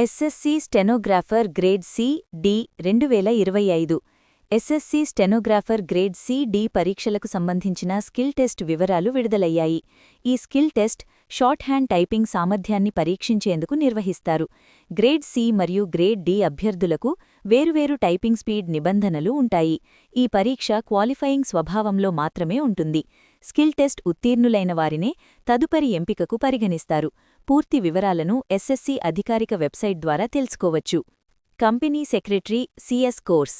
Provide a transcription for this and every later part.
SSC stenographer grade C D రెండు వేల ఇరవై ఐదు. SSC stenographer grade C D పరీక్షలకు సంబంధించిన స్కిల్ టెస్ట్ వివరాలు విడుదలయ్యాయి. ఈ skill test short hand typing సామర్థ్యాన్ని పరీక్షించేందుకు నిర్వహిస్తారు. గ్రేడ్ సి మరియు గ్రేడ్ డి అభ్యర్థులకు వేరువేరు టైపింగ్ స్పీడ్ నిబంధనలు ఉంటాయి. ఈ పరీక్ష క్వాలిఫయింగ్ స్వభావంలో మాత్రమే ఉంటుంది. స్కిల్ టెస్ట్ ఉత్తీర్ణులైన వారినే తదుపరి ఎంపికకు పరిగణిస్తారు. పూర్తి వివరాలను ఎస్ఎస్సి అధికారిక వెబ్సైట్ ద్వారా తెలుసుకోవచ్చు. Company secretary CS course.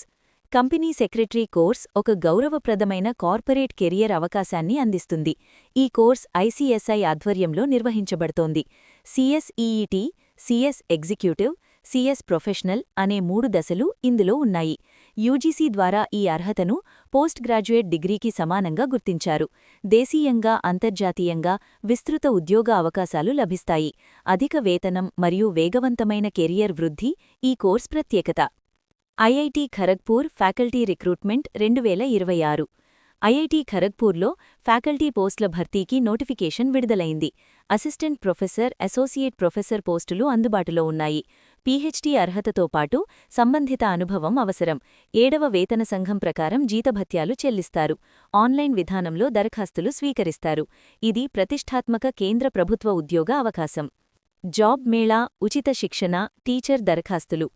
Company secretary course ఒక గౌరవప్రదమైన కార్పొరేట్ కెరియర్ అవకాశాన్ని అందిస్తుంది. ఈ కోర్స్ ఐసీఎస్ఐ ఆధ్వర్యంలో నిర్వహించబడుతోంది. CSEET CS executive CS professional అనే మూడు దశలు ఇందులో ఉన్నాయి. యూజీసీ ద్వారా ఈ అర్హతను పోస్ట్ గ్రాడ్యుయేట్ డిగ్రీకి సమానంగా గుర్తించారు. దేశీయంగా అంతర్జాతీయంగా విస్తృత ఉద్యోగ అవకాశాలు లభిస్తాయి. అధిక వేతనం మరియు వేగవంతమైన కెరియర్ వృద్ధి ఈ కోర్స్ ప్రత్యేకత. ఐఐటి ఖరగ్పూర్ ఫ్యాకల్టీ రిక్రూట్మెంట్ రెండు వేల ఇరవై ఆరు. ఐఐటి ఖరగ్పూర్లో ఫ్యాకల్టీ పోస్టుల భర్తీకి నోటిఫికేషన్ విడుదలైంది. అసిస్టెంట్ ప్రొఫెసర్ అసోసియేట్ ప్రొఫెసర్ పోస్టులు అందుబాటులో ఉన్నాయి. పీహెచ్డీ అర్హతతో పాటు సంబంధిత అనుభవం అవసరం. ఏడవ వేతన సంఘం ప్రకారం జీతభత్యాలు చెల్లిస్తారు. ఆన్లైన్ విధానంలో దరఖాస్తులు స్వీకరిస్తారు. ఇది ప్రతిష్టాత్మక కేంద్ర ప్రభుత్వ ఉద్యోగ అవకాశం. జాబ్ మేళా ఉచిత శిక్షణ టీచర్ దరఖాస్తులు.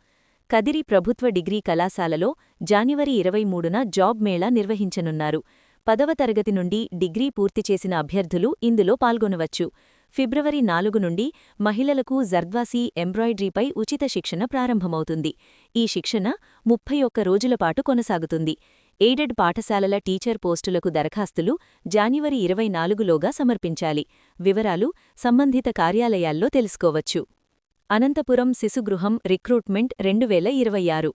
కదిరి ప్రభుత్వ డిగ్రీ కళాశాలలో జాన్యువరి ఇరవై మూడున జాబ్ మేళా నిర్వహించనున్నారు. పదవ తరగతి నుండి డిగ్రీ పూర్తి చేసిన అభ్యర్థులు ఇందులో పాల్గొనవచ్చు. ఫిబ్రవరి నాలుగు నుండి మహిళలకు జర్ద్వాసీ ఎంబ్రాయిడరీపై ఉచిత శిక్షణ ప్రారంభమవుతుంది. ఈ శిక్షణ ముప్పై ఒక్క రోజులపాటు కొనసాగుతుంది. ఎయిడెడ్ పాఠశాలల టీచర్ పోస్టులకు దరఖాస్తులు జాన్యువరి ఇరవై నాలుగులోగా సమర్పించాలి. వివరాలు సంబంధిత కార్యాలయాల్లో తెలుసుకోవచ్చు. అనంతపురం శిశుగృహం రిక్రూట్మెంట్ రెండు వేల ఇరవై ఆరు.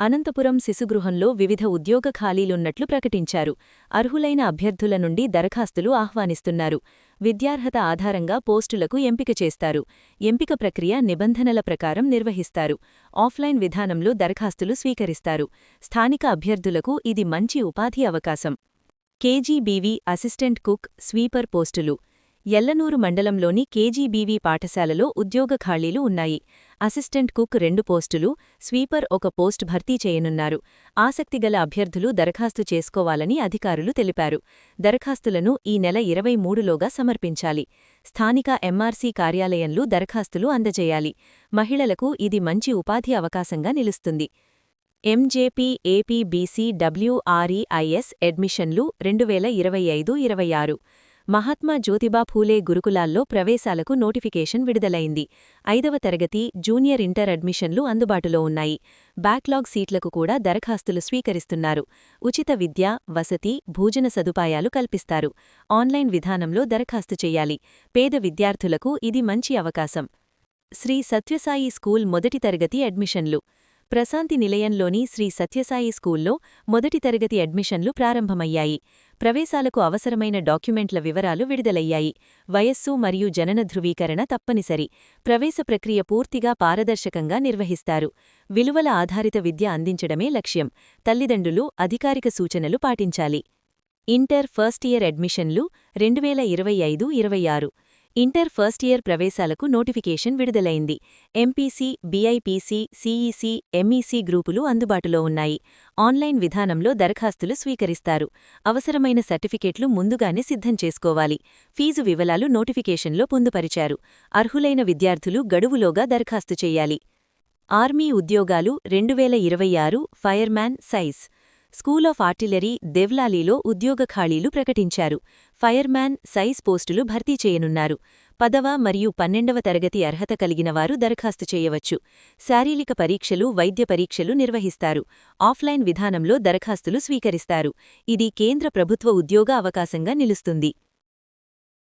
అనంతపురం శిశుగృహంలో వివిధ ఉద్యోగ ఖాళీలున్నట్లు ప్రకటించారు. అర్హులైన అభ్యర్థుల నుండి దరఖాస్తులు ఆహ్వానిస్తున్నారు. విద్యార్హత ఆధారంగా పోస్టులకు ఎంపిక చేస్తారు. ఎంపిక ప్రక్రియ నిబంధనల ప్రకారం నిర్వహిస్తారు. ఆఫ్లైన్ విధానంలో దరఖాస్తులు స్వీకరిస్తారు. స్థానిక అభ్యర్థులకు ఇది మంచి ఉపాధి అవకాశం. కేజీబీవీ అసిస్టెంట్ కుక్ స్వీపర్ పోస్టులు. ఎల్లనూరు మండలంలోని కేజీబీవీ పాఠశాలలో ఉద్యోగ ఖాళీలు ఉన్నాయి. అసిస్టెంట్ కుక్ రెండు పోస్టులు స్వీపర్ ఒక పోస్ట్ భర్తీ చేయనున్నారు. ఆసక్తిగల అభ్యర్థులు దరఖాస్తు చేసుకోవాలని అధికారులు తెలిపారు. దరఖాస్తులను ఈ నెల ఇరవై మూడులోగా సమర్పించాలి. స్థానిక ఎంఆర్సీ కార్యాలయంలో దరఖాస్తులు అందజేయాలి. మహిళలకు ఇది మంచి ఉపాధి అవకాశంగా నిలుస్తుంది. ఎంజేపీ ఏపీబీసీ డబ్ల్యూఆర్ఈఐఎస్ అడ్మిషన్లు రెండు వేల ఇరవై ఐదు ఇరవై ఆరు. మహాత్మా జ్యోతిబా ఫూలే గురుకులాల్లో ప్రవేశాలకు నోటిఫికేషన్ విడుదలైంది. ఐదవ తరగతి జూనియర్ ఇంటర్ అడ్మిషన్లు అందుబాటులో ఉన్నాయి. బ్యాక్లాగ్ సీట్లకు కూడా దరఖాస్తులు స్వీకరిస్తున్నారు. ఉచిత విద్య వసతి భోజన సదుపాయాలు కల్పిస్తారు. ఆన్లైన్ విధానంలో దరఖాస్తు చెయ్యాలి పేద విద్యార్థులకు ఇది మంచి అవకాశం. శ్రీ సత్యసాయి స్కూల్ మొదటి తరగతి అడ్మిషన్లు. ప్రశాంతి నిలయంలోని శ్రీ సత్యసాయి స్కూల్లో మొదటి తరగతి అడ్మిషన్లు ప్రారంభమయ్యాయి. ప్రవేశాలకు అవసరమైన డాక్యుమెంట్ల వివరాలు విడుదలయ్యాయి. వయస్సు మరియు జనన ధృవీకరణ తప్పనిసరి. ప్రవేశ ప్రక్రియ పూర్తిగా పారదర్శకంగా నిర్వహిస్తారు. విలువల ఆధారిత విద్య అందించడమే లక్ష్యం. తల్లిదండ్రులు అధికారిక సూచనలు పాటించాలి. ఇంటర్ ఫస్ట్ ఇయర్ అడ్మిషన్లు రెండు వేల ఇరవై ఐదు ఇరవై ఆరు. ఇంటర్ ఫస్ట్ ఇయర్ ప్రవేశాలకు నోటిఫికేషన్ విడుదలైంది. ఎంపీసీ బీఐపీసీ సీఈసీ ఎంఈసీ గ్రూపులు అందుబాటులో ఉన్నాయి. ఆన్లైన్ విధానంలో దరఖాస్తులు స్వీకరిస్తారు. అవసరమైన సర్టిఫికెట్లు ముందుగానే సిద్ధం చేసుకోవాలి. ఫీజు వివరాలు నోటిఫికేషన్లో పొందుపరిచారు. అర్హులైన విద్యార్థులు గడువులోగా దరఖాస్తు చేయాలి. ఆర్మీ ఉద్యోగాలు రెండువేల ఇరవై ఆరు ఫైర్మ్యాన్ సైజ్. స్కూల్ ఆఫ్ ఆర్టిలరీ దెవ్లాలీలో ఉద్యోగ ఖాళీలు ప్రకటించారు. ఫైర్మ్యాన్ సైజ్ పోస్టులు భర్తీ చేయనున్నారు. పదవ మరియు పన్నెండవ తరగతి అర్హత కలిగిన వారు దరఖాస్తు చేయవచ్చు. శారీరక పరీక్షలు వైద్య పరీక్షలు నిర్వహిస్తారు. ఆఫ్లైన్ విధానంలో దరఖాస్తులు స్వీకరిస్తారు. ఇది కేంద్ర ప్రభుత్వ ఉద్యోగ అవకాశంగా నిలుస్తుంది.